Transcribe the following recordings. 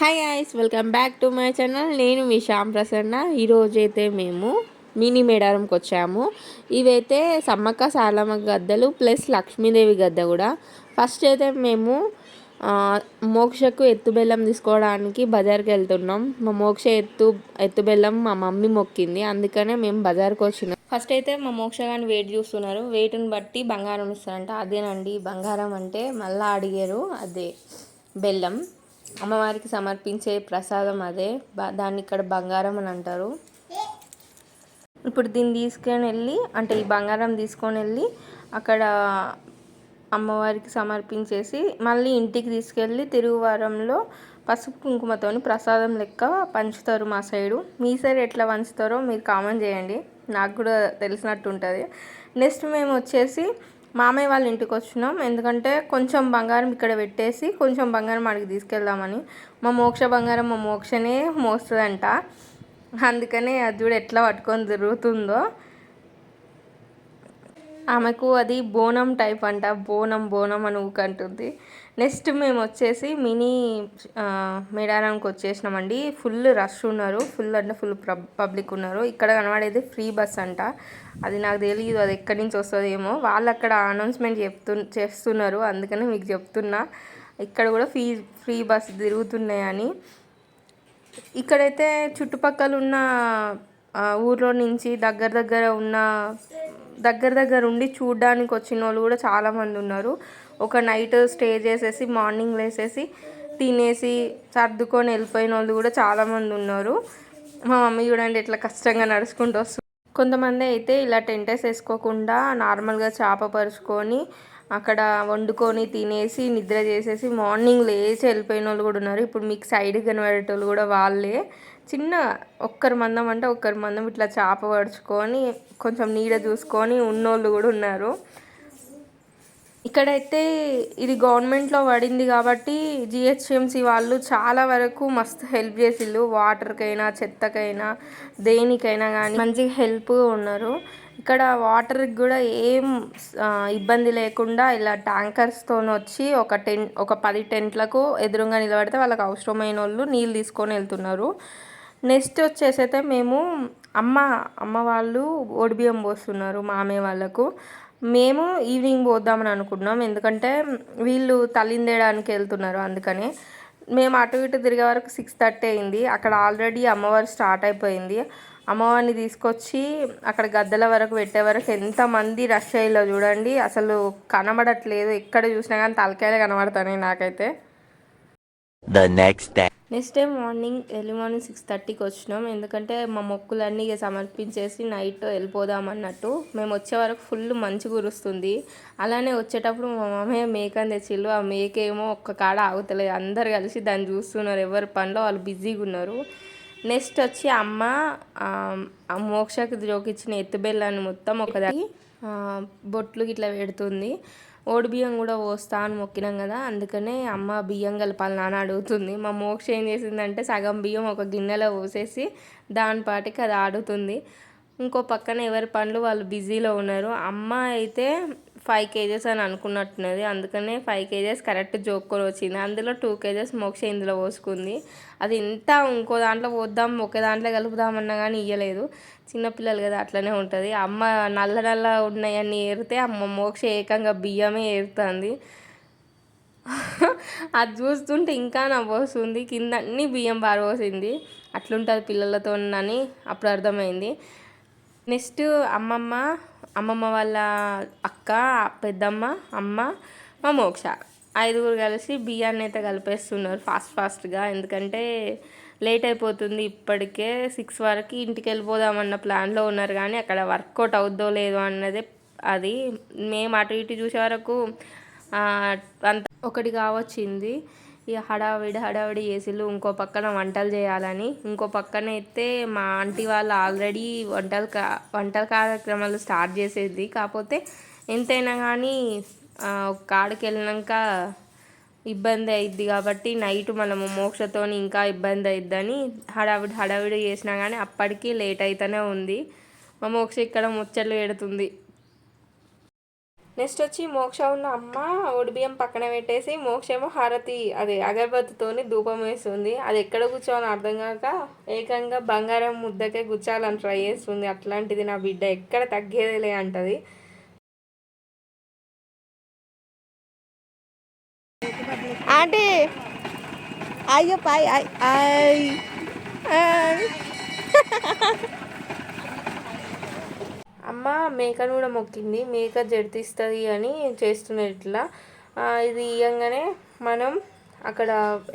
Hi guys welcome back to my channel నేను మీ శ్యామ్ ప్రసన్న. ఈరోజు అయితే మేము మినీ మేడారంకి వచ్చాము. ఇవైతే సమ్మక్క సాలమ్మ గద్దలు ప్లస్ లక్ష్మీదేవి గద్ద కూడా. ఫస్ట్ అయితే మేము మోక్షకు ఎత్తు బెల్లం తీసుకోవడానికి బజార్కి వెళ్తున్నాం. మా మోక్ష ఎత్తు ఎత్తుబెల్లం మా మమ్మీ మొక్కింది. అందుకనే మేము బజార్కి వచ్చినాం. ఫస్ట్ అయితే మా మోక్ష గాని వెయిట్ చూస్తున్నారు. వెయిట్ని బట్టి బంగారం ఇస్తారంట. అదేనండి బంగారం అంటే మళ్ళీ అడిగారు అదే బెల్లం. అమ్మవారికి సమర్పించే ప్రసాదం అదే. బ- దాన్ని ఇక్కడ బంగారం అని అంటారు. ఇప్పుడు దీన్ని తీసుకొని వెళ్ళి అంటే ఈ బంగారం తీసుకొని వెళ్ళి అక్కడ అమ్మవారికి సమర్పించేసి మళ్ళీ ఇంటికి తీసుకెళ్ళి తిరుగువారంలో పసుపు కుంకుమతోని ప్రసాదం లెక్క పంచుతారు మా సైడు. మీ సైడ్ ఎట్లా పంచుతారో మీరు కామెంట్ చేయండి. నాకు కూడా తెలిసినట్టు ఉంటుంది. నెక్స్ట్ మేము వచ్చేసి మామయ్య వాళ్ళ ఇంటికి వచ్చినాం. ఎందుకంటే కొంచెం బంగారం ఇక్కడ పెట్టేసి కొంచెం బంగారం అడిగి తీసుకెళ్దామని. మా మోక్ష బంగారం మా మోక్షనే మోస్తుందంట. అందుకనే అది కూడా ఎట్లా పట్టుకొని తిరుగుతుందో. ఆమెకు అది బోనం టైప్ అంట. బోనం బోనం అని ఊకంటుంది నెక్స్ట్ మేము వచ్చేసి మినీ మేడారానికి వచ్చేసినామండి. ఫుల్ రష్ ఉన్నారు. ఫుల్ అంటే ఫుల్ పబ్లిక్ ఉన్నారు. ఇక్కడ కనబడేది ఫ్రీ బస్ అంట. అది నాకు తెలియదు అది ఎక్కడి నుంచి వస్తుందేమో. వాళ్ళు అక్కడ అనౌన్స్మెంట్ చెప్తు చేస్తున్నారు. అందుకని మీకు చెప్తున్నా. ఇక్కడ కూడా ఫ్రీ ఫ్రీ బస్ తిరుగుతున్నాయని. ఇక్కడైతే చుట్టుపక్కల ఉన్న ఊర్లో నుంచి దగ్గర దగ్గర ఉన్న దగ్గర దగ్గర ఉండి చూడ్డానికి వచ్చిన వాళ్ళు కూడా చాలామంది ఉన్నారు. ఒక నైట్ స్టే చేసేసి మార్నింగ్ లేసేసి తినేసి సర్దుకొని వెళ్ళిపోయిన వాళ్ళు కూడా చాలామంది ఉన్నారు. మా మమ్మీ చూడండి ఎట్లా కష్టంగా నడుచుకుంటూ వస్తుంది. కొంతమంది అయితే ఇలా టెంటెస్ వేసుకోకుండా నార్మల్గా చేప పరుచుకొని అక్కడ వండుకొని తినేసి నిద్ర చేసేసి మార్నింగ్ లేచి వెళ్ళిపోయిన వాళ్ళు కూడా ఉన్నారు. ఇప్పుడు మీకు సైడ్ కనబడేటోళ్ళు కూడా వాళ్ళే. చిన్న ఒక్కరి మందం అంటే ఒక్కరి మందం ఇట్లా చేప పరుచుకొని కొంచెం నీడ చూసుకొని ఉన్నోళ్ళు కూడా ఉన్నారు. ఇక్కడైతే ఇది గవర్నమెంట్లో పడింది కాబట్టి జిహెచ్ఎంసి వాళ్ళు చాలా వరకు మస్తు హెల్ప్ చేసిళ్ళు. వాటర్కైనా చెత్తకైనా దేనికైనా కానీ మంచిగా హెల్ప్ ఉన్నారు. ఇక్కడ వాటర్కి కూడా ఏం ఇబ్బంది లేకుండా ఇలా ట్యాంకర్స్తో వచ్చి ఒక టెన్ ఒక పది టెంట్లకు ఎదురుగా నిలబడితే వాళ్ళకి అవసరమైన వాళ్ళు నీళ్ళు తీసుకొని వెళ్తున్నారు. నెక్స్ట్ వచ్చేసి అయితే మేము అమ్మ అమ్మ వాళ్ళు ఒడిబియ్యం పోస్తున్నారు మామయ్య వాళ్ళకు. మేము ఈవినింగ్ పోద్దామని అనుకున్నాం ఎందుకంటే వీళ్ళు తల్లిందేయడానికి వెళ్తున్నారు అందుకని. మేము అటు ఇటు తిరిగే వరకు సిక్స్ థర్టీ అయింది. అక్కడ ఆల్రెడీ అమ్మవారు స్టార్ట్ అయిపోయింది. అమ్మవారిని తీసుకొచ్చి అక్కడ గద్దెల వరకు పెట్టే వరకు ఎంతమంది రష్ అయ్యేలో చూడండి. అసలు కనబడట్లేదు. ఎక్కడ చూసినా కానీ తలకాయలే కనబడతాయి నాకైతే. The next day next day morning early morning six థర్టీకి వచ్చినాం. ఎందుకంటే మా మొక్కులన్నీ ఇక సమర్పించేసి నైట్ వెళ్ళిపోదాం అన్నట్టు. మేము వచ్చే వరకు ఫుల్ మంచి కురుస్తుంది. అలానే వచ్చేటప్పుడు మా మామయ్య మేకని తెచ్చిళ్ళు. ఆ మేక ఏమో ఒక్క కాడ ఆగుతలేదు. అందరు కలిసి దాన్ని చూస్తున్నారు. ఎవరి పనిలో వాళ్ళు బిజీగా ఉన్నారు. నెక్స్ట్ వచ్చి అమ్మ ఆ, మోక్షకి జోకిచ్చిన ఎత్తుబెల్లాన్ని మొత్తం ఒకదానికి బొట్లు ఇట్లా పెడుతుంది. ఓడి బియ్యం కూడా పోస్తా అని మొక్కినాం కదా అందుకనే అమ్మ బియ్యం కలపాలి నాన్న అడుగుతుంది. మా మోక్ష ఏం చేసిందంటే సగం బియ్యం ఒక గిన్నెలో పోసేసి దాని పాటికి అది ఆడుతుంది. ఇంకో పక్కన ఎవరి పనులు వాళ్ళు బిజీలో ఉన్నారు. అమ్మ అయితే ఫైవ్ కేజెస్ అని అనుకున్నట్టున్నది. అందుకనే ఫైవ్ కేజెస్ కరెక్ట్ జోక్కొని వచ్చింది. అందులో టూ కేజెస్ మోక్ష ఇందులో పోసుకుంది. అది ఇంత ఇంకో దాంట్లో పోద్దాం ఒక దాంట్లో కలుపుదామన్నా కానీ ఇయ్యలేదు. చిన్నపిల్లలు కదా అట్లనే ఉంటుంది. అమ్మ నల్ల నల్ల ఉన్నాయన్నీ ఏరితే అమ్మ మోక్ష ఏకంగా బియ్యమే ఏరుతుంది. అది చూస్తుంటే ఇంకా నవ్వొస్తుంది. కింద అన్ని బియ్యం పారబోసింది అట్లుంటుంది పిల్లలతో అని అప్పుడు అర్థమైంది. నెక్స్ట్ అమ్మమ్మ అమ్మమ్మ వాళ్ళ అక్క పెద్దమ్మ అమ్మ మా మోక్ష. ఐదుగురు కలిసి బియ్యాన్ని అయితే కలిపేస్తున్నారు ఫాస్ట్ ఫాస్ట్గా. ఎందుకంటే లేట్ అయిపోతుంది ఇప్పటికే సిక్స్ వరకు ఇంటికి వెళ్ళిపోదామన్న ప్లాన్లో ఉన్నారు కానీ అక్కడ వర్కౌట్ అవుద్దో లేదో అన్నదే అది. మేము అటు ఇటు చూసే వరకు అంత ఒకటి కావచ్చింది. ఇక హడావిడి హడావిడి చేసిళ్ళు. ఇంకో పక్కన వంటలు చేయాలని. ఇంకో పక్కన అయితే మా ఆంటీ వాళ్ళు ఆల్రెడీ వంటలు కా వంటల కార్యక్రమాలు స్టార్ట్ చేసేది. కాకపోతే ఎంతైనా కానీ ఒక కాడికి వెళ్ళినాక ఇబ్బంది అయింది కాబట్టి నైట్ మనము మోక్షతోని ఇంకా ఇబ్బంది అయిద్దని హడావిడి హడావిడి చేసినా కానీ అప్పటికి లేట్ అవుతూనే ఉంది. మా మోక్ష ఇక్కడ ముచ్చట్లు పెడుతుంది. నెక్స్ట్ వచ్చి మోక్ష ఉన్న అమ్మ ఒడిబియ్యం పక్కన పెట్టేసి మోక్ష ఏమో హారతి అదే అగరబత్తితోని ధూపం వేస్తుంది. అది ఎక్కడ కూర్చోవాలని అర్థం కాక ఏకంగా బంగారం ముద్దకే కూర్చోవాలని ట్రై చేస్తుంది. అట్లాంటిది నా బిడ్డ ఎక్కడ తగ్గేదేలే అంటది. ఆంటీ! అయ్యో పాయ్ ఐ ఐ. అమ్మ మేకను కూడా మొక్కింది. మేక జడితిస్తుంది అని చేస్తున్నారు ఇట్లా. ఇది ఇవ్వగానే మనం అక్కడ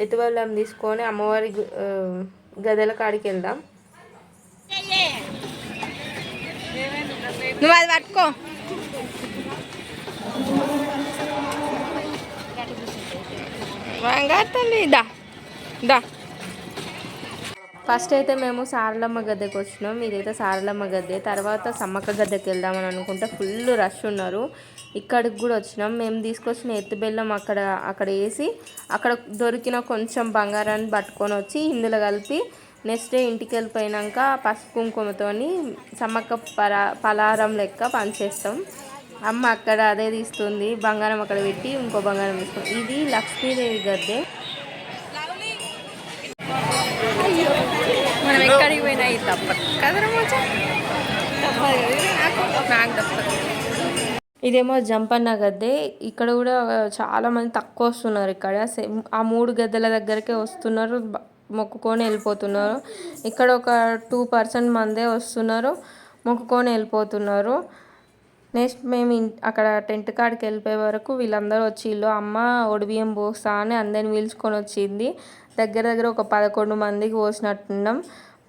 ఎతువల్లం తీసుకొని అమ్మవారి గదల కాడికి వెళ్దాం. నువ్వు అది పట్టుకో. వంగతండి దా దా. ఫస్ట్ అయితే మేము సారలమ్మ గద్దెకి వచ్చినాం. ఇదైతే సారలమ్మ గద్దె. తర్వాత సమ్మక్క గద్దెకి వెళ్దామని అనుకుంటే ఫుల్ రష్ ఉన్నారు. ఇక్కడికి కూడా వచ్చినాం. మేము తీసుకొచ్చిన ఎత్తుబెల్లం అక్కడ అక్కడ వేసి అక్కడ దొరికిన కొంచెం బంగారాన్ని పట్టుకొని వచ్చి ఇందులో కలిపి నెక్స్ట్ డే ఇంటికి వెళ్ళిపోయినాక పసుపు కుంకుమతోని సమ్మక్క పరా పలారం లెక్క పనిచేస్తాం అమ్మ అక్కడ అదే తీస్తుంది. బంగారం అక్కడ పెట్టి ఇంకో బంగారం తీసుకుంది ఇది లక్ష్మీదేవి గద్దె. మనం ఎక్కడికి పోయినా ఇది తప్పదు. కదరా నాకు? నాకు తప్పదు. ఇదేమో జంపన్న గద్దె. ఇక్కడ కూడా చాలా మంది తక్కువ వస్తున్నారు ఇక్కడ. సేమ్ ఆ మూడు గద్దెల దగ్గరకే వస్తున్నారు. మొక్కుకొని వెళ్ళిపోతున్నారు. ఇక్కడ ఒక టూ పర్సెంట్ మందే వస్తున్నారు. మొక్కుకొని వెళ్ళిపోతున్నారు. నెక్స్ట్ మేము అక్కడ టెంట్ కాడికి వెళ్ళిపోయే వరకు వీళ్ళందరూ వచ్చి ఇల్లు అమ్మ ఒడిబియ్యం పోస్తా అని అందరిని పిలుచుకొని వచ్చింది. దగ్గర దగ్గర ఒక పదకొండు మందికి పోసినట్టున్నాం.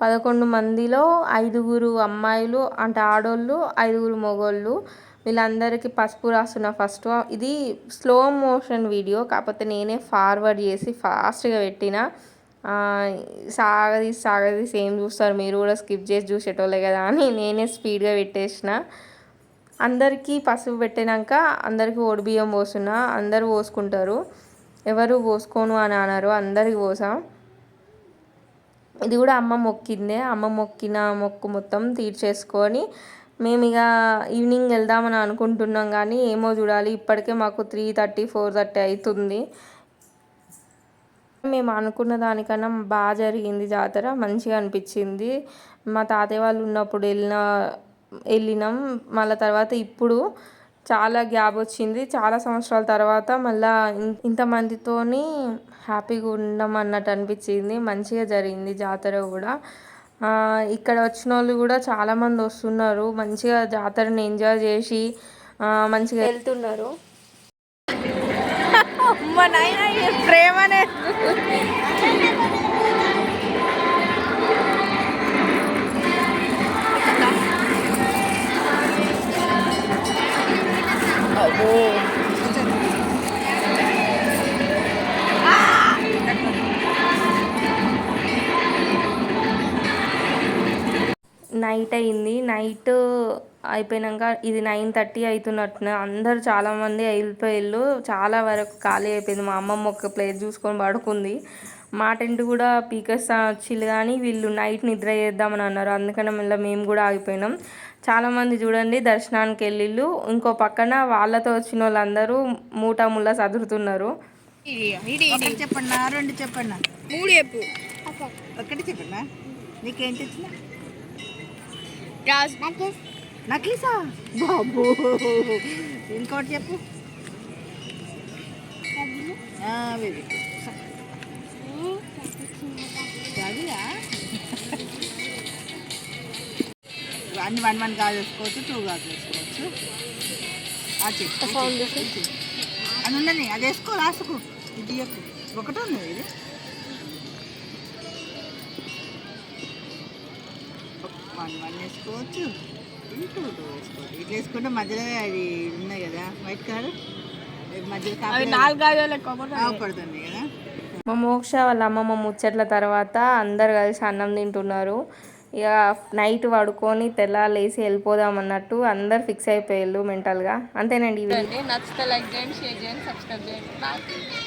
పదకొండు మందిలో ఐదుగురు అమ్మాయిలు అంటే ఆడోళ్ళు ఐదుగురు మగోళ్ళు. వీళ్ళందరికీ పసుపు రాస్తున్న ఫస్ట్. ఇది స్లో మోషన్ వీడియో కాకపోతే నేనే ఫార్వర్డ్ చేసి ఫాస్ట్గా పెట్టిన. సాగది సాగది సేమ్ ఏం చూస్తారు. మీరు కూడా స్కిప్ చేసి చూసేటోళ్ళే కదా అని నేనే స్పీడ్గా పెట్టేసిన. అందరికీ పసుపు పెట్టినాక అందరికీ బియ్యం పోసిన అందరూ పోసుకుంటారు. ఎవరు పోసుకోను అని అన్నారు. అందరికి పోసాం. ఇది కూడా అమ్మ మొక్కిందే. అమ్మ మొక్కిన మొక్కు మొత్తం తీర్చేసుకొని మేము ఇక ఈవినింగ్ వెళ్దామని అనుకుంటున్నాం కానీ ఏమో చూడాలి. ఇప్పటికే మాకు త్రీ థర్టీ ఫోర్ థర్టీ అవుతుంది మేము అనుకున్న దానికన్నా బాగా జరిగింది జాతర. మంచిగా అనిపించింది. మా తాతయ్య వాళ్ళు ఉన్నప్పుడు వెళ్ళిన వెళ్ళినాం. మళ్ళీ తర్వాత ఇప్పుడు చాలా గ్యాప్ వచ్చింది. చాలా సంవత్సరాల తర్వాత మళ్ళా ఇంతమందితోని హ్యాపీగా ఉండడం అన్నట్టు అనిపించింది. మంచిగా జరిగింది జాతర కూడా. ఇక్కడ వచ్చిన వాళ్ళు కూడా చాలామంది వస్తున్నారు. మంచిగా జాతరని ఎంజాయ్ చేసి మంచిగా వెళ్తున్నారు. ప్రేమనే నాయన నైట్ అయింది. నైట్ అయిపోయినాక ఇది నైన్ థర్టీ అవుతున్నట్టున అందరు చాలామంది వెళ్ళిపోయారు చాలా వరకు ఖాళీ అయిపోయింది. మా అమ్మమ్మ ఒక ప్లేస్ చూసుకొని పడుకుంది. మా టెంట్ కూడా పీకర్స్ వచ్చిళ్ళు కానీ వీళ్ళు నైట్ నిద్ర చేద్దామని అన్నారు. అందుకని మళ్ళీ మేము కూడా ఆగిపోయినాం. చాలామంది చూడండి దర్శనానికి వెళ్ళిళ్ళు ఇంకో పక్కన వాళ్ళతో వచ్చిన వాళ్ళందరూ మూట ముళ్ళ సదురుతున్నారు చెప్పండి రెండు చెప్పండి మూడు చెప్పు. ఒకటి చెప్పండి నీకేంటి వచ్చిన నక్లీసా. బాబు. ఇంకోటి చెప్పు. అన్ని వన్ వన్ గాజు వేసుకోవచ్చు టూ గాజు వేసుకోవచ్చు ఆ అది ఉండని అది వేసుకో లాస్ట్కు ఇది ఒకటి ఉంది ఇది. వన్ వన్ వేసుకోవచ్చు. ఇది టూ టూ వేసుకోవచ్చు. ఇట్లా వేసుకుంటే మధ్యలో అది ఉన్నాయి కదా వైట్ కలర్? మధ్యలో కదా. మా మోక్ష వాళ్ళ అమ్మమ్మ ముచ్చట్ల తర్వాత అందరు కలిసి అన్నం తింటున్నారు. ఇక నైట్ పడుకొని తెల్లాలేసి వెళ్ళిపోదాం అన్నట్టు అందరు ఫిక్స్ అయిపోయారు మెంటల్గా. అంతేనండి ఈ నచ్చితే లైక్ చేయండి షేర్ చేయండి సబ్స్క్రైబ్ చేయండి.